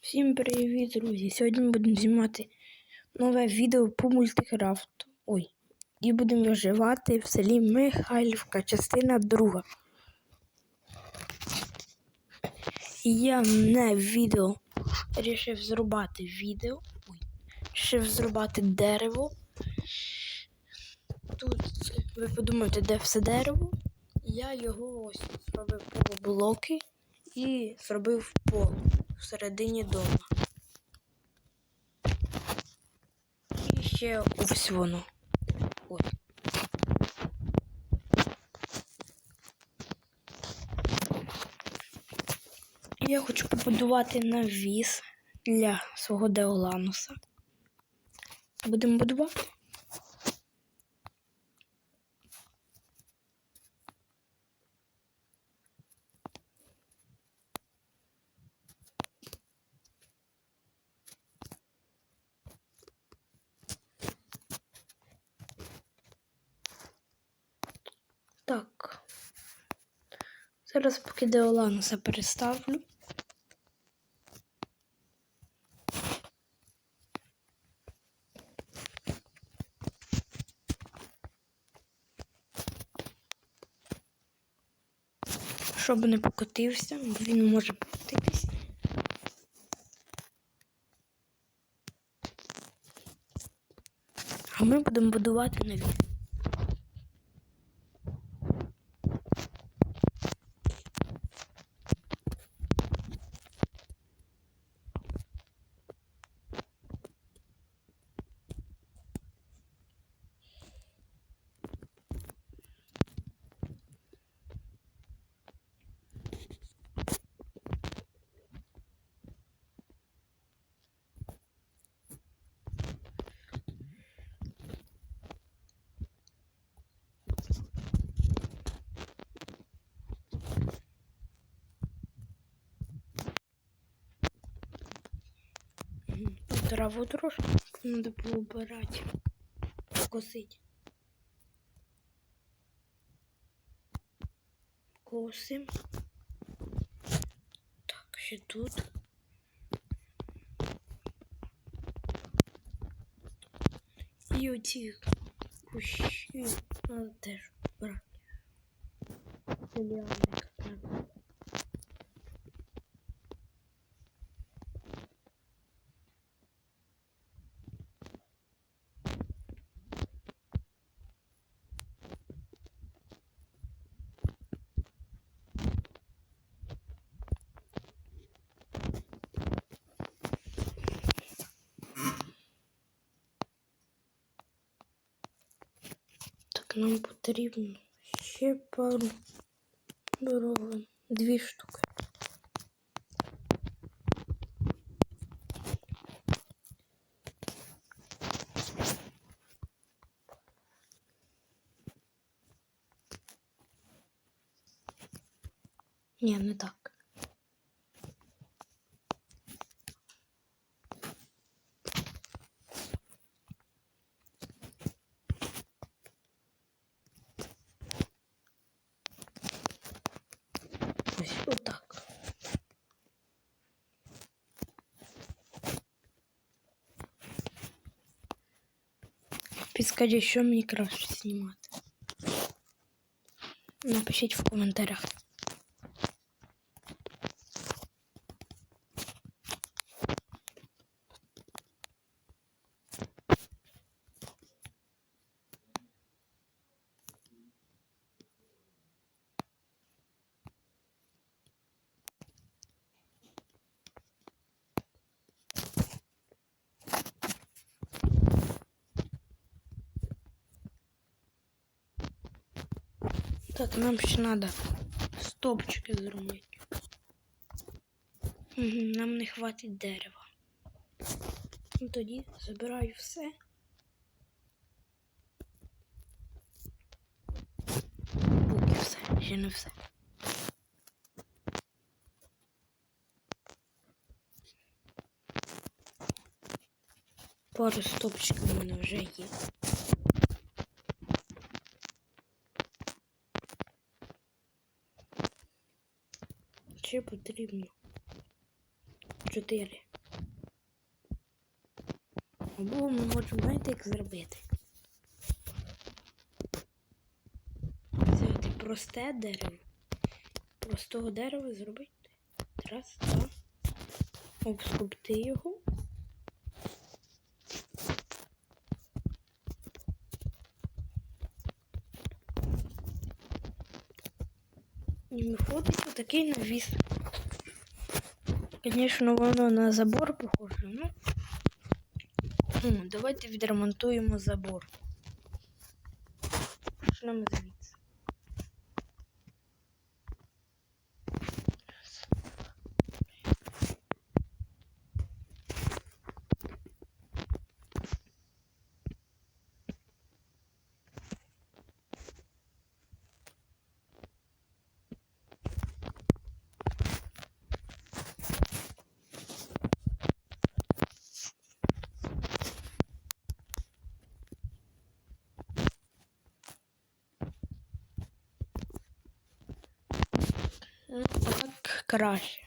Всім привіт, друзі! Сьогодні ми будемо знімати нове відео по мультикрафту. Ой, і будемо виживати в селі Михайлівка, частина друга. Я не відео вирішив зрубати відео. Ой, вирішив зрубати дерево. Тут ви подумаєте, де все дерево. Я його ось зробив полублоки і зробив пол всередині дома. І ще ось воно. Ой. Я хочу побудувати навіс для свого Деолануса. Будемо будувати. Так. Зараз поки Деолануса переставлю. Щоб не покотився, бо він може покотитись. А ми будемо будувати нові. Траву трошки надо поубирать, косить. Косим. Так, ще тут. І оці кущі надо теж брати. Ліанник треба. нам потрібно ще пару дорогу. Дві штуки. Ні, не так. Підскажіть, що мені краще знімати. Напишіть в коментарях. Так, нам ще треба стопчики зробити. Угу, нам не хватить дерева. Ну, тоді забираю все. Поки все, ще не все. Пару стопчиків у мене вже є. Потрібно чотири. Або ми можемо знаєте, як зробити. Взяти просте дерево. Простого дерева зробити. Раз, два. Обскупти його. І виходить отакий навіс. Звісно, воно на забор похоже, ну. давайте відремонтуємо забор. Звідси. Ну, так краще.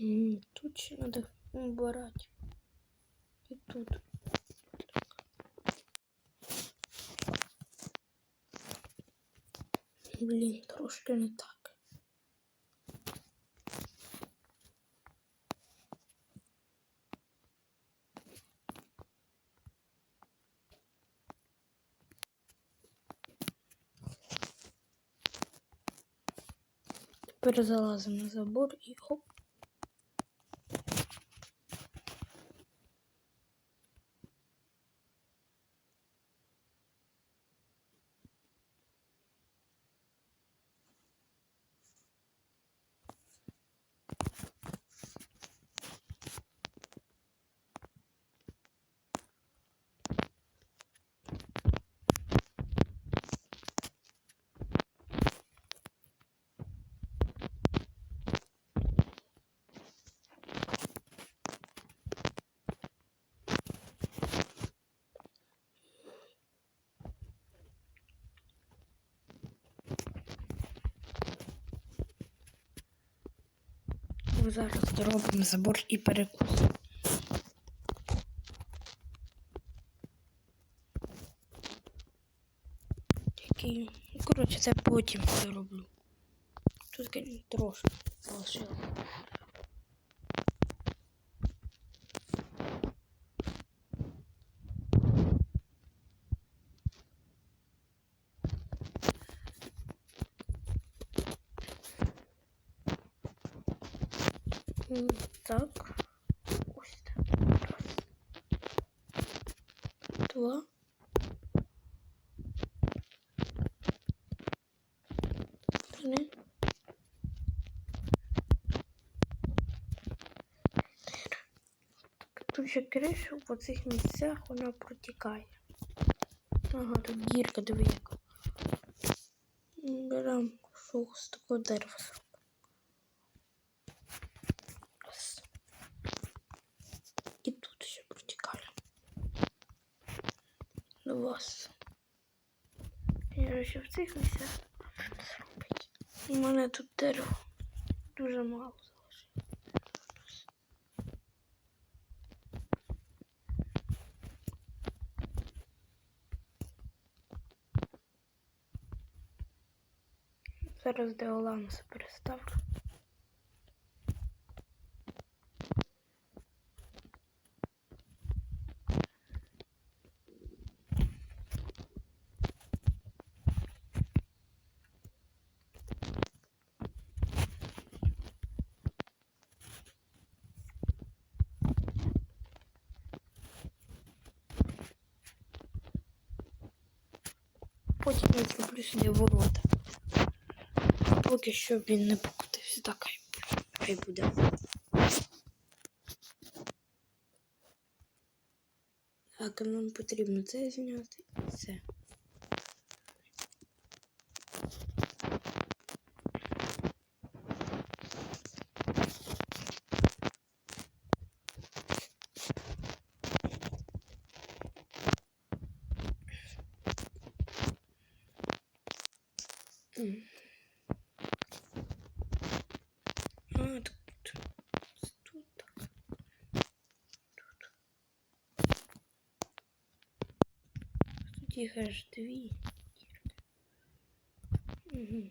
Тут ще надо убирать. И тут. Блін, трошки не так. Тепер залазимо на забор і хоп. Зараз зробимо забор і перекус. Такий. Ну, коротше, це потім зроблю. Тут трошки залишилось. Так. Ось так. Раз. Два. Три. Тут ще криша по цих місцях вона протікає. Ага, тут дірка диви яка. Беремо шов з такого дерева. Раз. І тут ще протікає. До вас. Я ще в цих місцях зробити. У мене тут дерево дуже мало залишилось. Зараз деоланус переставлю. Потім я зроблю сюди ворота. Поки що він не покотився, так хай буде. Так, нам потрібно це зняти і це. А, так тут. Тут так. Тут їх аж дві. Угу.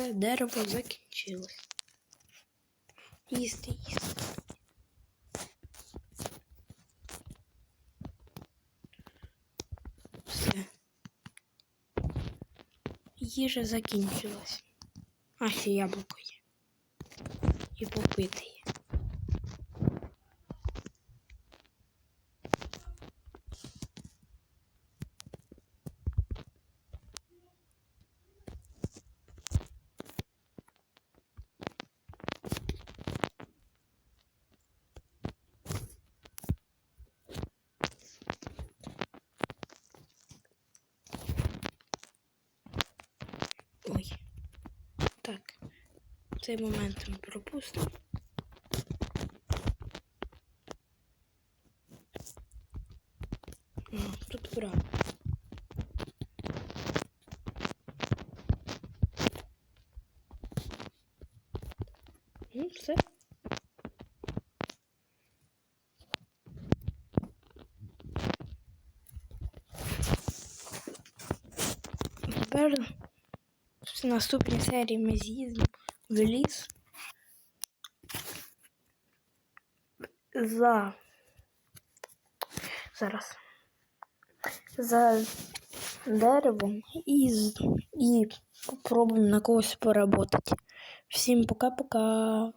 Все, дерево закінчилось. Їсти, їсти. Все. Їжа закінчилась. А ще яблуко є. І попити є. Ой. Так. Цей момент ми пропустимо. Тут правда. Ну, все. Тепер в наступній серії ми з'їздимо в ліс за зараз за деревом і, з- і попробуємо на когось поработати. Всім пока-пока.